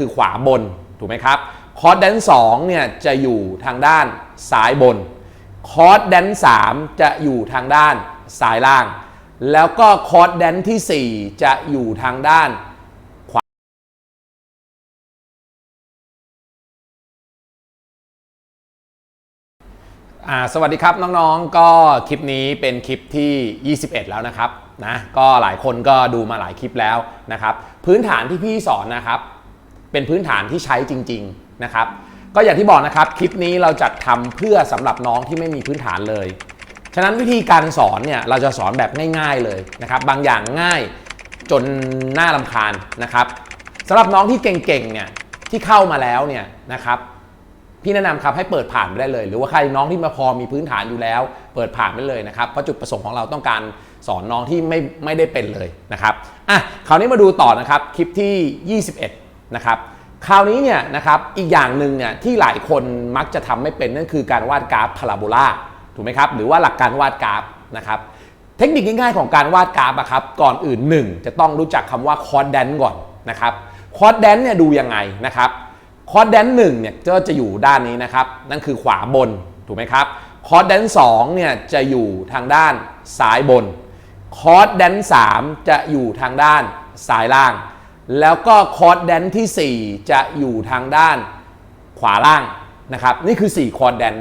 คือขวาบน ถูกไหมครับคอร์สแดนสองเนี่ยจะอยู่ทางด้านซ้ายบน คอร์สแดนสามจะอยู่ทางด้านซ้ายล่าง แล้วก็คอร์สแดนที่ 4 จะอยู่ทางด้านอ่าสวัสดีครับน้องๆ ก็คลิปนี้เป็นคลิปที่ 21 แล้วนะครับนะก็หลายคนก็ดูมาหลายคลิปแล้วนะครับ พื้นฐานที่พี่สอนนะครับ เป็นพื้นฐานที่ใช้จริง ๆนะครับ ก็อย่างที่บอกนะครับคลิปนี้เราจัดทำเพื่อสำหรับน้องที่ไม่มีพื้นฐานเลย ฉะนั้นวิธีการสอนเนี่ยเราจะสอนแบบง่าย ๆเลยนะครับบางอย่างง่ายจนน่าลำคาญนะครับสำหรับน้องที่เก่งๆเนี่ยที่เข้ามาแล้วเนี่ยนะครับพี่แนะนำครับให้เปิดผ่านไปได้เลย หรือว่าใครน้องที่มาพอมีพื้นฐานอยู่แล้ว เปิดผ่านไปเลยนะครับเพราะจุดประสงค์ของเราต้องการสอนน้องที่ไม่ไม่ได้เป็นเลยนะครับอะคราวนี้มาดูต่อนะครับคลิปที่ 21 นะครับคราวนี้เนี่ยนะครับอีกอย่างหนึ่งเนี่ยที่หลายคนมักจะทำไม่เป็นนั่นคือการวาดกราฟพาราโบลาถูกไหมครับหรือว่าหลักการวาดกราฟนะครับเทคนิคง่ายๆของการวาดกราฟอะครับก่อนอื่นหนึ่งจะต้องรู้จักคำว่าคอร์ดแดนก่อนนะครับคอร์ดแดนเนี่ยดูยังไงนะครับคอร์ดแดนหนึ่งเนี่ยก็จะอยู่ด้านนี้นะครับนั่นคือขวาบนถูกไหมครับคอร์ดแดนสองเนี่ยจะอยู่ทางด้านซ้ายบนคอร์ดแดนสามจะอยู่ทางด้านซ้ายล่าง แล้วก็คอร์ดแดนที่ 4 จะอยู่ทางด้านขวาล่างนะครับ นี่คือ 4 คอร์ดแดน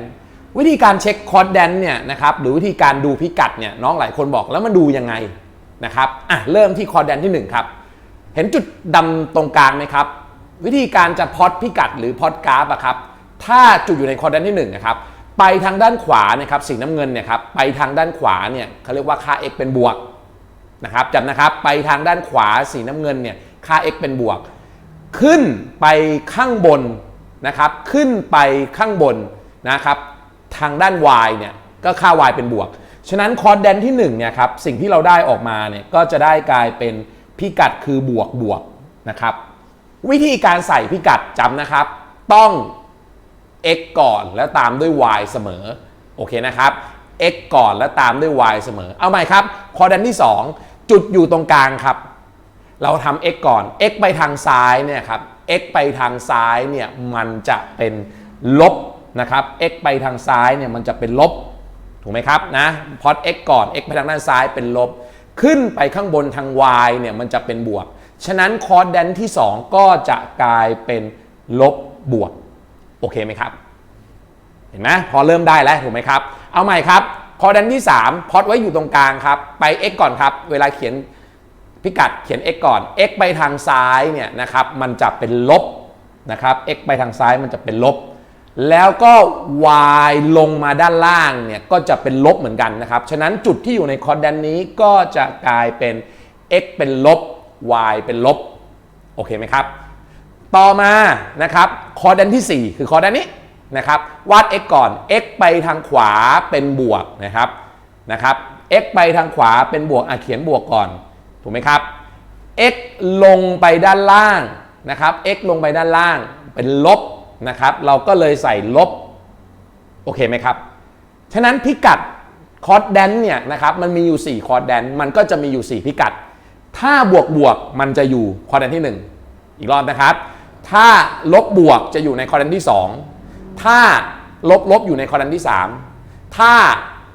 วิธีการเช็คคอร์ดแดนเนี่ยนะครับหรือวิธีการดูพิกัดเนี่ยน้องหลายคนบอกแล้วมันดูยังไงนะครับอะเริ่มที่คอร์ดแดนที่ 1 ครับ เห็นจุดดำตรงกลางไหมครับ วิธีการจะพอดพิกัดหรือพอดกราฟอะครับถ้าจุดอยู่ในคอร์ดแดนที่1นะครับไปทางด้านขวานะครับสีน้ำเงินเนี่ยครับไปทางด้านขวาเนี่ยเขาเรียกว่าค่า x เป็นบวกนะครับจำนะครับไปทางด้านขวาสีน้ำเงินเนี่ย ค่า x เป็นบวก ขึ้นไปข้างบนนะครับ ขึ้นไปข้างบนนะครับ ทางด้าน y เนี่ยก็ค่า y เป็นบวก ฉะนั้นคอร์ดแดนที่1เนี่ยครับสิ่งที่เราได้ออกมาเนี่ยก็จะได้กลายเป็นพิกัดคือบวกบวกนะครับ วิธีการใส่พิกัดจำนะครับ ต้อง x ก่อนแล้วตามด้วย y เสมอ โอเคนะครับ x ก่อนแล้วตามด้วย y เสมอ เอาใหม่ครับ คอร์ดแดนที่ 2 จุดอยู่ตรงกลางครับ เราทำ x ก่อน x ไปทางซ้ายเนี่ยครับ x ไปทางซ้ายเนี่ยมันจะเป็นลบนะครับ x ไปทางซ้ายเนี่ยมันจะเป็นลบถูกไหมครับนะพอด x ก่อน x ไปทางด้านซ้ายเป็นลบ ขึ้นไปข้างบนทาง y เนี่ยมันจะเป็นบวก ฉะนั้นคอร์ดแดนที่ 2 ก็จะกลายเป็นลบบวก โอเคไหมครับ เห็นไหมพอเริ่มได้แล้วถูกไหมครับ เอาใหม่ครับ คอร์ดแดนที่ 3 พอดไว้อยู่ตรงกลางครับ ไป x ก่อนครับ เวลาเขียน พิกัดเขียน x ก่อน x ไปทางซ้ายเนี่ยนะครับมันจะเป็นลบนะครับ x ไปทางซ้ายมันจะเป็นลบ แล้วก็ y ลงมาด้านล่างเนี่ยก็จะเป็นลบเหมือนกันนะครับ ฉะนั้นจุดที่อยู่ในคอร์ดแดนนี้ก็จะกลายเป็น x เป็นลบ y เป็นลบ โอเคไหมครับ ต่อมานะครับคอร์ดแดนที่ 4 คือคอร์ดแดนนี้นะครับวาด x ก่อน x ไปทางขวาเป็นบวกนะครับนะครับ x ไปทางขวาเป็นบวกอะเขียนบวกก่อน ถูกไหมครับ x ลงไปด้านล่างนะครับ x ลงไปด้านล่างเป็นลบนะครับ เราก็เลยใส่ลบ โอเคไหมครับ ฉะนั้นพิกัดคอร์ดแดนเนี่ยนะครับมันมีอยู่ 4 คอร์ดแดนมันก็จะมีอยู่ 4 พิกัด ถ้าบวกบวกมันจะอยู่คอร์ดแดนที่ 1 อีกรอบนะครับ ถ้าลบบวกจะอยู่ในคอร์ดแดนที่ 2 ถ้าลบลบอยู่ในคอร์ดแดนที่ 3 ถ้า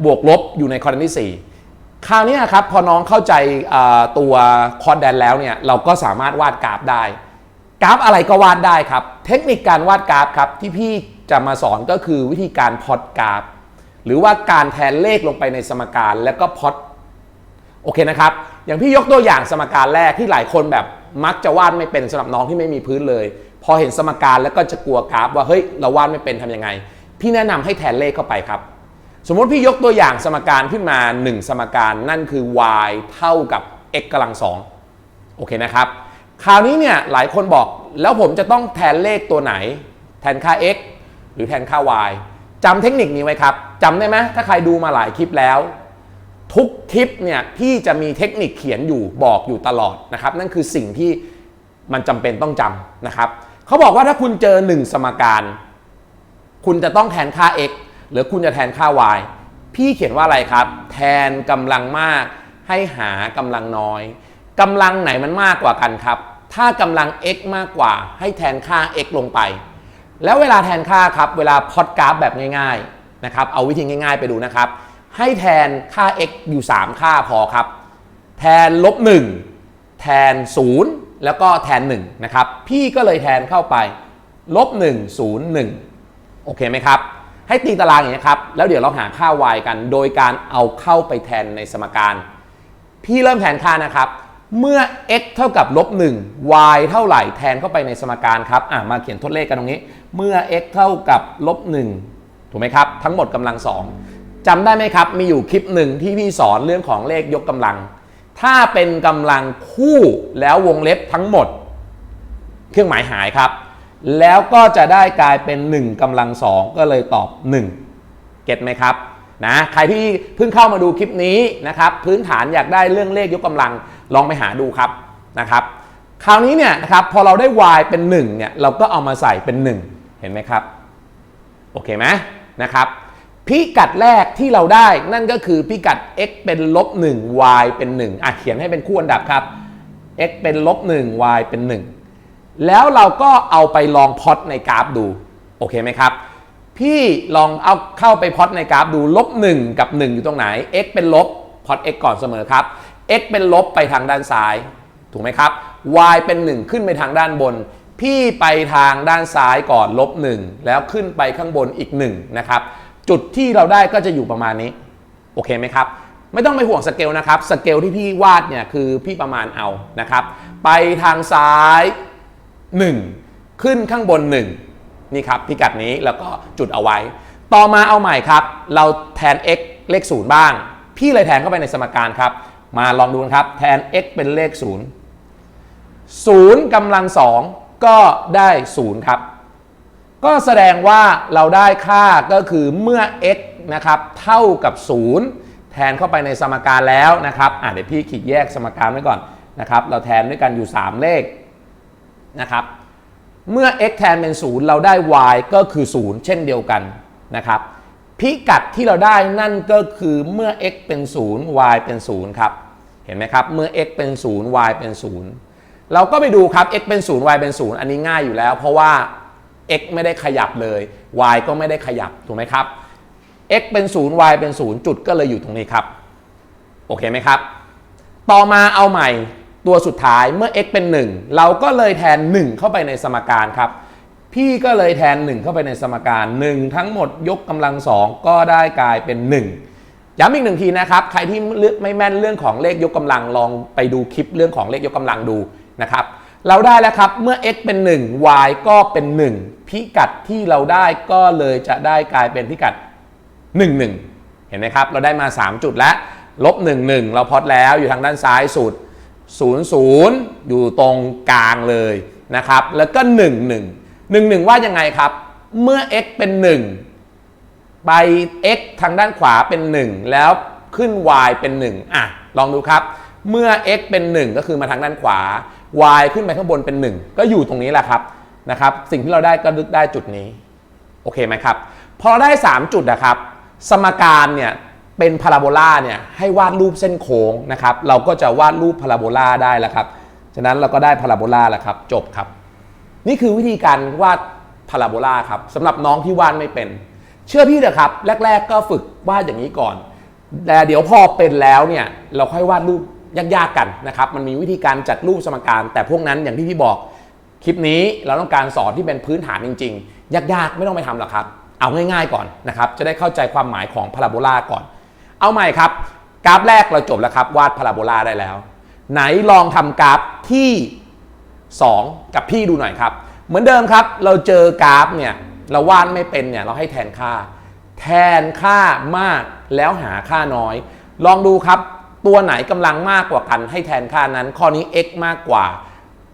บวกลบอยู่ในคอร์ดแดนที่ 4 คราวนี้ครับพอน้องเข้าใจตัวคอร์ดแดนแล้วเนี่ยเราก็สามารถวาดกราฟได้ กราฟอะไรก็วาดได้ครับ เทคนิคการวาดกราฟครับที่พี่จะมาสอนก็คือวิธีการพอดกราฟ หรือว่าการแทนเลขลงไปในสมการแล้วก็พอดโอเคนะครับ อย่างพี่ยกตัวอย่างสมการแรกที่หลายคนแบบมักจะวาดไม่เป็นสำหรับน้องที่ไม่มีพื้นเลย พอเห็นสมการแล้วก็จะกลัวกราฟว่าเฮ้ยเราวาดไม่เป็นทำยังไง พี่แนะนำให้แทนเลขเข้าไปครับ สมมติพี่ยกตัวอย่างสมการขึ้นมา 1 สมการนั่นคือ y เท่ากับ x กำลังสองโอเคนะครับ คราวนี้เนี่ยหลายคนบอกแล้วผมจะต้องแทนเลขตัวไหน แทนค่า x หรือแทนค่า y จำเทคนิคนี้ไว้ครับจำได้ไหมถ้าใครดูมาหลายคลิปแล้ว ทุกคลิปเนี่ยพี่จะมีเทคนิคเขียนอยู่บอกอยู่ตลอดนะครับ นั่นคือสิ่งที่มันจำเป็นต้องจำนะครับเขาบอกว่าถ้าคุณเจอ 1 สมการ คุณจะต้องแทนค่า x หรือคุณจะแทนค่า y พี่เขียนว่าอะไรครับ แทนกำลังมาก ให้หากำลังน้อยกำลังไหนมันมากกว่ากันครับ ถ้ากำลัง x มากกว่า ให้แทนค่า x ลงไป แล้วเวลาแทนค่าครับ เวลาพอดกราฟแบบง่ายๆนะครับ เอาวิธีง่ายๆไปดูนะครับ ให้แทนค่า x อยู่ 3 ค่าพอครับ แทนลบ1แทน 0 แล้วก็แทน1นะครับ พี่ก็เลยแทนเข้าไปลบ1 0 1 โอเคไหมครับ ให้ตีตารางอย่างนี้ยครับ แล้วเดี๋ยวเราหาค่า y กัน โดยการเอาเข้าไปแทนในสมการ พี่เริ่มแทนค่านะครับ เมื่อ x เท่ากับลบ1 y เท่าไหร่แทนเข้าไปในสมการครับ อะมาเขียนทดเลขกันตรงนี้ เมื่อ x เท่ากับลบ1ถูกไหมครับ ทั้งหมดกำลัง 2จำได้ไหมครับ มีอยู่คลิปหนึ่งที่พี่สอนเรื่องของเลขยกกำลัง ถ้าเป็นกำลังคู่แล้ววงเล็บทั้งหมด เครื่องหมายหายครับ แล้วก็จะได้กลายเป็น 1กำลังสองก็เลยตอบ 1 เก็ตไหมครับนะใครที่เพิ่งเข้ามาดูคลิปนี้นะครับ พื้นฐานอยากได้เรื่องเลขยกกำลังลองไปหาดูครับนะครับ คราวนี้เนี่ยนะครับพอเราได้ y เป็น1เนี่ยเราก็เอามาใส่เป็น 1 เห็นไหมครับ โอเคไหมนะครับพิกัดแรกที่เราได้นั่นก็คือพิกัด x เป็นลบ1 y เป็น1อะเขียนให้เป็นคู่อันดับครับ x เป็นลบ1 y เป็น1 แล้วเราก็เอาไปลองพอตในกราฟดู โอเคไหมครับ พี่ลองเอาเข้าไปพอตในกราฟดูลบ1กับ 1 อยู่ตรงไหน x เป็นลบพล็อต x ก่อนเสมอครับ x เป็นลบไปทางด้านซ้าย ถูกไหมครับ y เป็น 1 ขึ้นไปทางด้านบน พี่ไปทางด้านซ้ายก่อนลบ 1 แล้วขึ้นไปข้างบนอีก 1 นะครับ จุดที่เราได้ก็จะอยู่ประมาณนี้ โอเคไหมครับไม่ต้องไปห่วงสเกลนะครับ สเกลที่พี่วาดเนี่ยคือพี่ประมาณเอานะครับ ไปทางซ้าย 1 ขึ้นข้างบน 1 นี่ครับพิกัดนี้แล้วก็จุดเอาไว้ ต่อมาเอาใหม่ครับ เราแทน x เลข 0 บ้าง พี่เลยแทนเข้าไปในสมการครับ มาลองดูนะครับ แทน x เป็นเลข 0 0กำลัง 2 ก็ได้ 0 ครับ ก็แสดงว่าเราได้ค่าก็คือเมื่อ x นะครับเท่ากับ 0 แทนเข้าไปในสมการแล้วนะครับอะเดี๋ยวพี่ขีดแยกสมการไว้ก่อนนะครับ เราแทนด้วยกันอยู่ 3 เลข นะครับเมื่อ x แทนเป็น 0 เราได้ y ก็คือ 0 เช่นเดียวกันนะครับพิกัดที่เราได้นั่นก็คือเมื่อ x เป็น 0 y เป็น 0 ครับ เห็นไหมครับ เมื่อ x เป็น 0 y เป็น 0 เราก็ไปดูครับ x เป็น 0 y เป็น 0 อันนี้ง่ายอยู่แล้ว เพราะว่า x ไม่ได้ขยับเลย y ก็ไม่ได้ขยับ ถูกไหมครับ x เป็น 0 y เป็น 0 จุดก็เลยอยู่ตรงนี้ครับ โอเคไหมครับ ต่อมาเอาใหม่ ตัวสุดท้ายเมื่อ x เป็น 1 เราก็เลยแทน 1 เข้าไปในสมการครับ พี่ก็เลยแทน 1 เข้าไปในสมการ 1 ทั้งหมดยกกำลังสองก็ได้กลายเป็น 1 ย้ำอีกหนึ่งทีนะครับ ใครที่ไม่แม่นเรื่องของเลขยกกำลังลองไปดูคลิปเรื่องของเลขยกกำลังดูนะครับ เราได้แล้วครับเมื่อ x เป็น 1 y ก็เป็น 1 พิกัดที่เราได้ก็เลยจะได้กลายเป็นพิกัด 1 1 เห็นไหมครับ เราได้มา 3 จุดแล้วลบ 1 1 เราพอดแล้วอยู่ทางด้านซ้ายสุด 0 0 อยู่ตรงกลางเลยนะครับ แล้วก็ 1 1 1 1 ว่ายังไงครับ เมื่อ x เป็น 1 ไป x ทางด้านขวาเป็น 1 แล้วขึ้น y เป็น 1 อะ ลองดูครับ เมื่อ x เป็น 1 ก็คือมาทางด้านขวา y ขึ้นไปข้างบนเป็น 1 ก็อยู่ตรงนี้แหละครับนะครับ สิ่งที่เราได้ก็ลึกได้จุดนี้ โอเคไหมครับ พอได้ 3 จุดนะครับ สมการเนี่ย เป็นพาราโบลาเนี่ยให้วาดรูปเส้นโค้งนะครับเราก็จะวาดรูปพาราโบลาได้แล้วครับฉะนั้นเราก็ได้พาราโบลาแล้วครับจบครับ นี่คือวิธีการวาดพาราโบลาครับสำหรับน้องที่วาดไม่เป็น เชื่อพี่เถอะครับ แรก ๆ ก็ฝึกวาดอย่างนี้ก่อนแต่เดี๋ยวพอเป็นแล้วเนี่ยเราค่อยวาดรูปยากๆกันนะครับมันมีวิธีการจัดรูปสมการ แต่พวกนั้นอย่างที่พี่บอกคลิปนี้เราต้องการสอนที่เป็นพื้นฐานจริง ๆ ยากๆ ไม่ต้องไปทำหรอกครับ เอาง่าย ๆ ก่อนนะครับจะได้เข้าใจความหมายของพาราโบลาก่อน เอาใหม่ครับ กราฟแรกเราจบแล้วครับ วาดพาราโบลาได้แล้ว ไหนลองทำกราฟที่ 2 กับพี่ดูหน่อยครับ เหมือนเดิมครับ เราเจอกราฟเนี่ยเราวาดไม่เป็นเนี่ยเราให้แทนค่า แทนค่ามากแล้วหาค่าน้อย ลองดูครับ ตัวไหนกำลังมากกว่ากัน ให้แทนค่านั้น ข้อนี้ x มากกว่า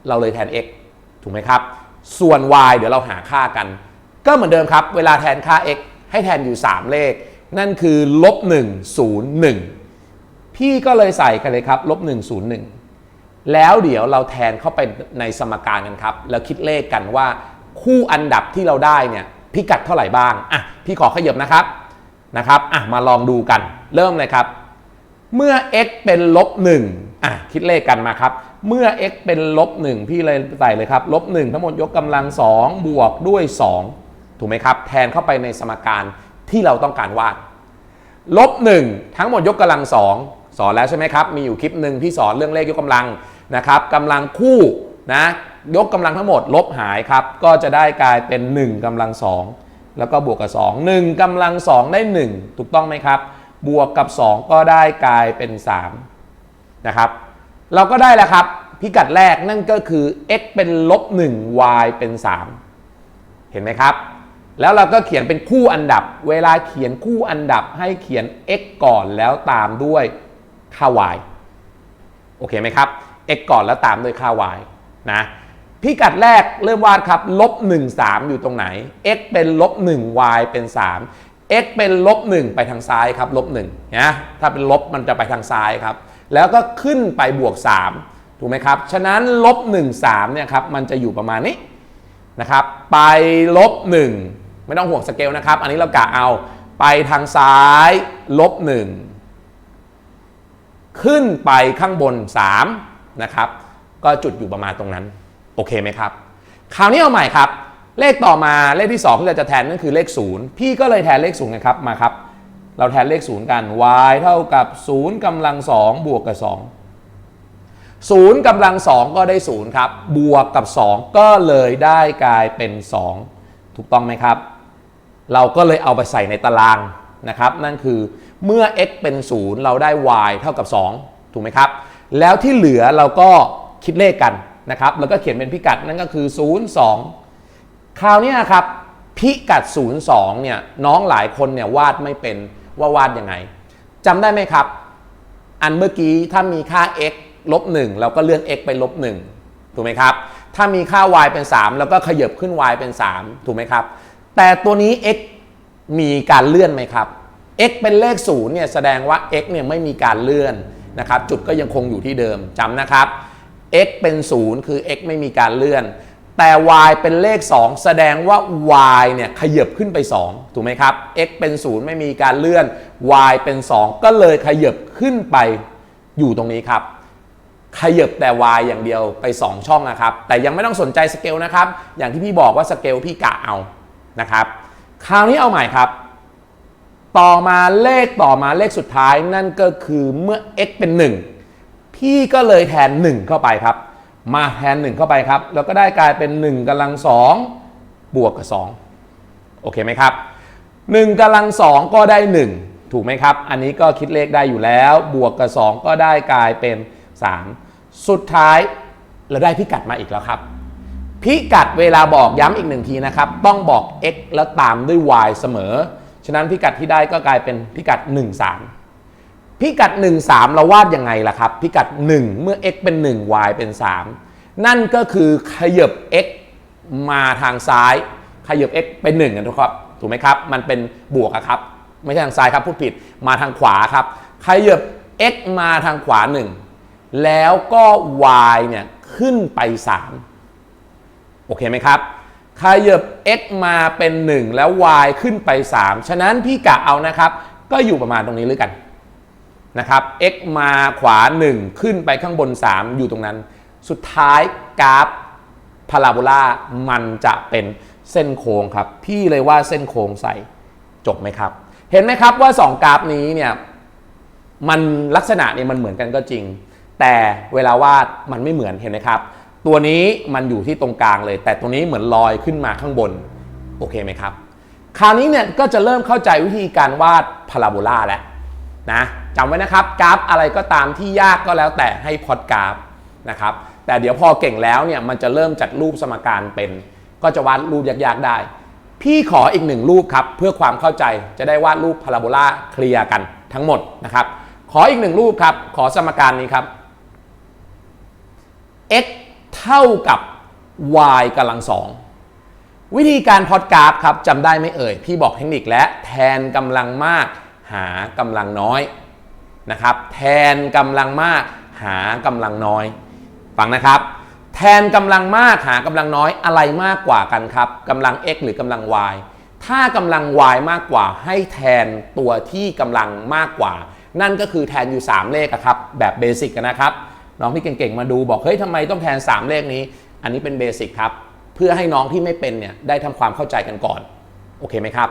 เราเลยแทน x ถูกไหมครับ ส่วน y เดี๋ยวเราหาค่ากัน ก็เหมือนเดิมครับ เวลาแทนค่า x ให้แทนอยู่ 3 เลข นั่นคือลบ1 0 1 พี่ก็เลยใส่กันเลยครับลบ1 0 1 แล้วเดี๋ยวเราแทนเข้าไปในสมการกันครับ แล้วคิดเลขกันว่า คู่อันดับที่เราได้เนี่ยพิกัดเท่าไหร่บ้างอะพี่ขอขยับนะครับนะครับอะมาลองดูกันเริ่มเลยครับ เมื่อ x เป็นลบ1อะคิดเลขกันมาครับเมื่อ x เป็นลบ1พี่เลยใส่เลยครับลบ1ทั้งหมดยกกำลัง 2 บวกด้วย 2 ถูกไหมครับ แทนเข้าไปในสมการ ที่เราต้องการวาดลบ1ทั้งหมดยกกำลัง2สอนแล้วใช่ไหมครับ มีอยู่คลิปหนึ่งที่สอนเรื่องเลขยกกำลังนะครับกำลังคู่นะยกกำลังทั้งหมดลบหายครับ ก็จะได้กลายเป็น 1กำลัง 2 แล้วก็บวกกับ 2 1กำลัง 2 ได้ 1 ถูกต้องไหมครับ บวกกับ 2 ก็ได้กลายเป็น3นะครับเราก็ได้แล้วครับ พิกัดแรกนั่นก็คือ x เป็นลบ1 y เป็น 3 เห็นไหมครับ แล้วเราก็เขียนเป็นคู่อันดับ เวลาเขียนคู่อันดับให้เขียน x ก่อนแล้วตามด้วยค่า y โอเคไหมครับ x ก่อนแล้วตามด้วยค่า y นะพิกัดแรกเริ่มวาดครับลบ1 3 อยู่ตรงไหน x เป็นลบ1 y เป็น 3 x เป็นลบ1ไปทางซ้ายครับลบ1นะถ้าเป็นลบมันจะไปทางซ้ายครับ แล้วก็ขึ้นไปบวก 3 ถูกไหมครับ ฉะนั้นลบ1 3เนี่ยครับมันจะอยู่ประมาณนี้นะครับ ไปลบ1 ไม่ต้องห่วงสเกลนะครับ อันนี้เรากะเอาไปทางซ้ายลบ1ขึ้นไปข้างบน 3 นะครับ ก็จุดอยู่ประมาณตรงนั้น โอเคไหมครับ คราวนี้เอาใหม่ครับ เลขต่อมาเลขที่ 2 ที่เราจะแทนนั่นคือเลข 0 พี่ก็เลยแทนเลข0กันครับมาครับ เราแทนเลข 0 กัน y เท่ากับ 0กำลัง 2 บวกกับ 2 0กำลัง 2 ก็ได้ 0 ครับ บวกกับ 2 ก็เลยได้กลายเป็น 2 ถูกต้องไหมครับ เราก็เลยเอาไปใส่ในตารางนะครับนั่นคือเมื่อ x เป็น 0 เราได้ y เท่ากับ 2 ถูกไหมครับ แล้วที่เหลือเราก็คิดเลขกันนะครับแล้วก็เขียนเป็นพิกัดนั่นก็คือ 0 2 คราวนี้ครับพิกัด 0 2เนี่ยน้องหลายคนเนี่ยวาดไม่เป็นว่าวาดยังไงจำได้ไหมครับ อันเมื่อกี้ถ้ามีค่า x ลบ1เราก็เลื่อน x ไปลบ1ถูกไหมครับ ถ้ามีค่า y เป็น 3 แล้วก็ขยับขึ้น y เป็น 3 ถูกไหมครับ แต่ตัวนี้ x มีการเลื่อนไหมครับ x เป็นเลข0เนี่ยแสดงว่า x เนี่ยไม่มีการเลื่อนนะครับจุดก็ยังคงอยู่ที่เดิมจำนะครับ x เป็น 0 คือ x ไม่มีการเลื่อน แต่ y เป็นเลข 2 แสดงว่า y เนี่ยขยับขึ้นไป 2 ถูกไหมครับ x เป็น 0 ไม่มีการเลื่อน y เป็น 2 ก็เลยขยับขึ้นไปอยู่ตรงนี้ครับขยับแต่ y อย่างเดียวไป 2 ช่องนะครับ แต่ยังไม่ต้องสนใจสเกลนะครับ อย่างที่พี่บอกว่าสเกลพี่กะเอา นะครับ คราวนี้เอาใหม่ครับ ต่อมาเลขต่อมาเลขสุดท้ายนั่นก็คือเมื่อ x เป็น 1 พี่ก็เลยแทน 1 เข้าไปครับ มาแทน 1 เข้าไปครับ แล้วก็ได้กลายเป็น 1กำลัง 2 บวกกับ 2 โอเคไหมครับ 1กำลัง 2 ก็ได้ 1 ถูกไหมครับ อันนี้ก็คิดเลขได้อยู่แล้ว บวกกับ 2 ก็ได้กลายเป็น 3 สุดท้ายเราได้พิกัดมาอีกแล้วครับ พิกัดเวลาบอกย้ำอีกหนึ่งทีนะครับ ต้องบอก x แล้วตามด้วย y เสมอ ฉะนั้นพิกัดที่ได้ก็กลายเป็นพิกัด 1 3 พิกัด 1 3 เราวาดยังไงล่ะครับ พิกัด 1 เมื่อ x เป็น 1 y เป็น 3 นั่นก็คือขยับ x มาทางซ้าย ขยับ x เป็น 1 กันทุกครับ ถูกไหมครับ มันเป็นบวกครับ ไม่ใช่ทางซ้ายครับพูดผิด มาทางขวาครับ ขยับ x มาทางขวา 1 แล้วก็ y เนี่ยขึ้นไป 3 โอเคไหมครับขยับ x มาเป็น 1 แล้ว y ขึ้นไป 3 ฉะนั้นพี่กะเอานะครับ ก็อยู่ประมาณตรงนี้หรือกันนะครับ x มาขวา 1 ขึ้นไปข้างบน 3 อยู่ตรงนั้น สุดท้ายกราฟพาราโบลามันจะเป็นเส้นโค้งครับ พี่เลยว่าเส้นโค้งใส่จบไหมครับ เห็นไหมครับว่า 2 กราฟนี้เนี่ยมันลักษณะเนี่ยมันเหมือนกันก็จริง แต่เวลาวาดมันไม่เหมือนเห็นไหมครับ ตัวนี้มันอยู่ที่ตรงกลางเลย แต่ตัวนี้เหมือนลอยขึ้นมาข้างบน โอเคไหมครับ คราวนี้เนี่ยก็จะเริ่มเข้าใจวิธีการวาดพาราโบลาแล้วนะจำไว้นะครับกราฟอะไรก็ตามที่ยากก็แล้วแต่ให้พอดกราฟนะครับ แต่เดี๋ยวพอเก่งแล้วเนี่ยมันจะเริ่มจัดรูปสมการเป็น ก็จะวาดรูปยากๆได้ พี่ขออีกหนึ่งรูปครับเพื่อความเข้าใจจะได้วาดรูปพาราโบลาเคลียร์กันทั้งหมดนะครับ ขออีกหนึ่งรูปครับ ขอสมการนี้ครับ x เท่ากับ y กำลังสองวิธีการพอดกราฟครับจำได้ไม่เอ่ย พี่บอกเทคนิคและแทนกำลังมาก หากำลังน้อยนะครับ แทนกำลังมาก หากำลังน้อย ฟังนะครับ แทนกำลังมากหากำลังน้อยอะไรมากกว่ากันครับกำลัง x หรือกำลัง y ถ้ากำลัง y มากกว่าให้แทนตัวที่กำลังมากกว่า นั่นก็คือแทนอยู่ 3 เลขครับแบบเบสิกนะครับ น้องที่เก่งๆมาดูบอกเฮ้ยทำไมต้องแทน 3 เลขนี้ อันนี้เป็นเบสิกครับเพื่อให้น้องที่ไม่เป็นเนี่ยได้ทำความเข้าใจกันก่อน โอเคไหมครับ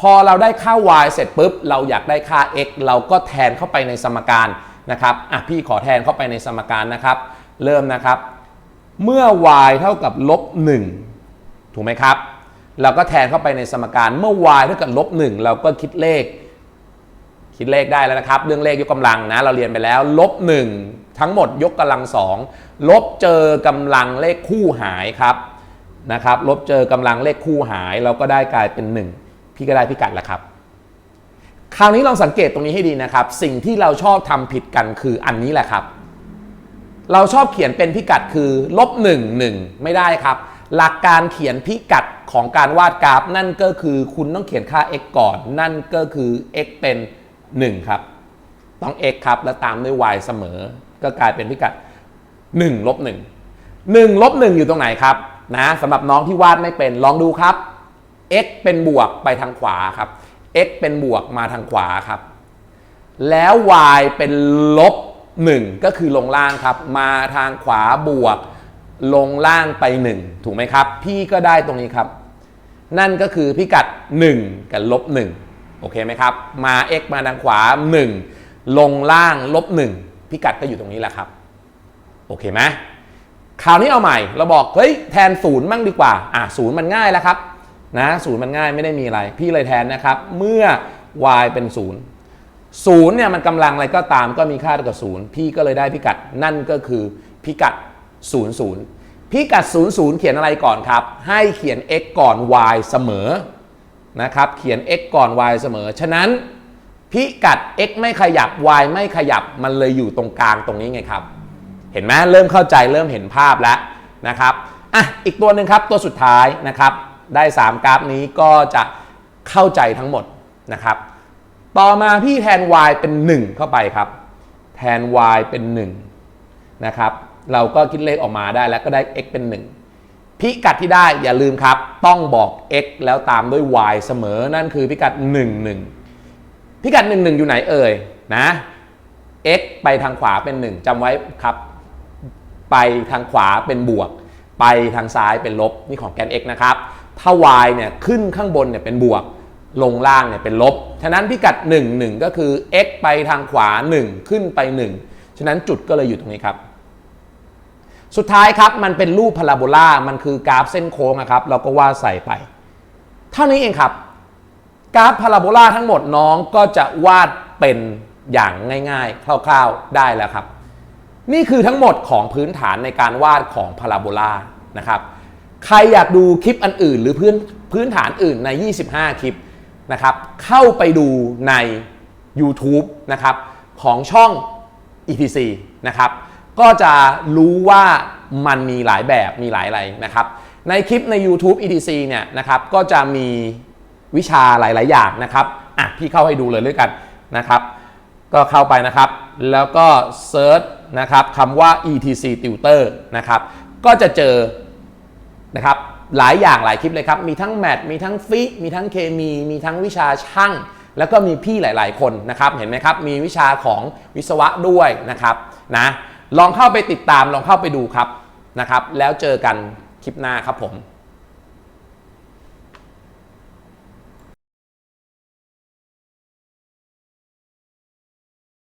พอเราได้ค่า y เสร็จปุ๊บ เราอยากได้ค่า x เราก็แทนเข้าไปในสมการนะครับอะพี่ขอแทนเข้าไปในสมการนะครับ เริ่มนะครับ เมื่อ y เท่ากับลบ1ถูกไหมครับ เราก็แทนเข้าไปในสมการเมื่อ y เท่ากับลบ1เราก็คิดเลข คิดเลขได้แล้วนะครับ เรื่องเลขยกกำลังนะ เราเรียนไปแล้ว ลบ 1 ทั้งหมดยกกำลัง 2 ลบเจอกำลังเลขคู่หายครับนะครับ ลบเจอกำลังเลขคู่หาย เราก็ได้กลายเป็น 1 พี่ก็ได้พิกัดแล้วครับ คราวนี้ลองสังเกตตรงนี้ให้ดีนะครับ สิ่งที่เราชอบทำผิดกันคืออันนี้แหละครับ เราชอบเขียนเป็นพิกัดคือลบ1 1 ไม่ได้ครับ หลักการเขียนพิกัดของการวาดกราฟ นั่นก็คือคุณต้องเขียนค่า x ก่อน นั่นก็คือ x เป็น1 ครับ ต้อง x ครับ แล้วตามด้วย y เสมอ ก็กลายเป็นพิกัด1ลบ1 1ลบ1อยู่ตรงไหนครับนะสำหรับน้องที่วาดไม่เป็นลองดูครับ x เป็นบวกไปทางขวาครับ x เป็นบวกมาทางขวาครับ แล้ว y เป็นลบ 1 ก็คือลงล่างครับ มาทางขวาบวก ลงล่างไป 1 ถูกไหมครับ พี่ก็ได้ตรงนี้ครับ นั่นก็คือพิกัด 1 กับลบ1 โอเคไหมครับ มา x มาทางขวา 1 ลงล่างลบ 1 พิกัดก็อยู่ตรงนี้แหละครับ โอเคไหมคราวนี้เอาใหม่ เราบอก เฮ้ย แทนศูนย์มั่งดีกว่า อะศูนย์มันง่ายแล้วครับ นะศูนย์มันง่ายไม่ได้มีอะไร พี่เลยแทนนะครับ เมื่อ y เป็นศูนย์ศูนย์เนี่ยมันกำลังอะไรก็ตามก็มีค่าเท่ากับศูนย์พี่ก็เลยได้พิกัดนั่นก็คือพิกัดศูนย์ศูนย์พิกัดศูนย์ศูนย์เขียนอะไรก่อนครับ ให้เขียน x ก่อน y เสมอ นะครับ เขียน x ก่อน y เสมอ ฉะนั้นพิกัด x ไม่ขยับ y ไม่ขยับ มันเลยอยู่ตรงกลางตรงนี้ไงครับ เห็นไหมเริ่มเข้าใจเริ่มเห็นภาพแล้วนะครับอะอีกตัวหนึ่งครับตัวสุดท้ายนะครับ ได้ 3 กราฟนี้ก็จะเข้าใจทั้งหมดนะครับ ต่อมาพี่แทน y เป็น 1 เข้าไปครับ แทน y เป็น1นะครับ เราก็คิดเลขออกมาได้แล้วก็ได้ x เป็น 1 พิกัดที่ได้อย่าลืมครับ ต้องบอก x แล้วตามด้วย y เสมอนั่นคือพิกัด 1 1 พิกัด 1 1 อยู่ไหนเอ่ยนะ x ไปทางขวาเป็น 1จำไว้ครับ ไปทางขวาเป็นบวก ไปทางซ้ายเป็นลบนี่ของแกน x นะครับ ถ้า y เนี่ยขึ้นข้างบนเนี่ยเป็นบวก ลงล่างเนี่ยเป็นลบ ฉะนั้นพิกัด 1 1 ก็คือ x ไปทางขวา 1 ขึ้นไป 1 ฉะนั้นจุดก็เลยอยู่ตรงนี้ครับ สุดท้ายครับมันเป็นรูปพาราโบลามันคือกราฟเส้นโค้งนะครับเราก็วาดใส่ไป เท่านี้เองครับ กราฟพาราโบลาทั้งหมดน้องก็จะวาดเป็นอย่างง่ายๆ คร่าวๆได้แล้วครับ นี่คือทั้งหมดของพื้นฐานในการวาดของพาราโบลานะครับใครอยากดูคลิปอันอื่น หรือพื้นพื้นฐานอื่นใน 25 คลิปนะครับเข้าไปดูใน YouTube นะครับของช่อง ETC นะครับ ก็จะรู้ว่ามันมีหลายแบบมีหลายอะไรนะครับ ในคลิปใน YouTube ETC เนี่ยนะครับก็จะมีวิชาหลาย ๆ อย่างนะครับอะพี่เข้าให้ดูเลยด้วยกันนะครับ ก็เข้าไปนะครับ แล้วก็เซิร์ชนะครับคำว่า ETC Tutor นะครับ ก็จะเจอนะครับหลายอย่างหลายคลิปเลยครับ มีทั้งแมท มีทั้งฟิกมีทั้งเคมี มีทั้งวิชาช่าง แล้วก็มีพี่หลาย ๆ คนนะครับ เห็นไหมครับ มีวิชาของวิศวะด้วยนะครับนะ ลองเข้าไปติดตามลองเข้าไปดูครับนะครับ แล้วเจอกันคลิปหน้าครับผม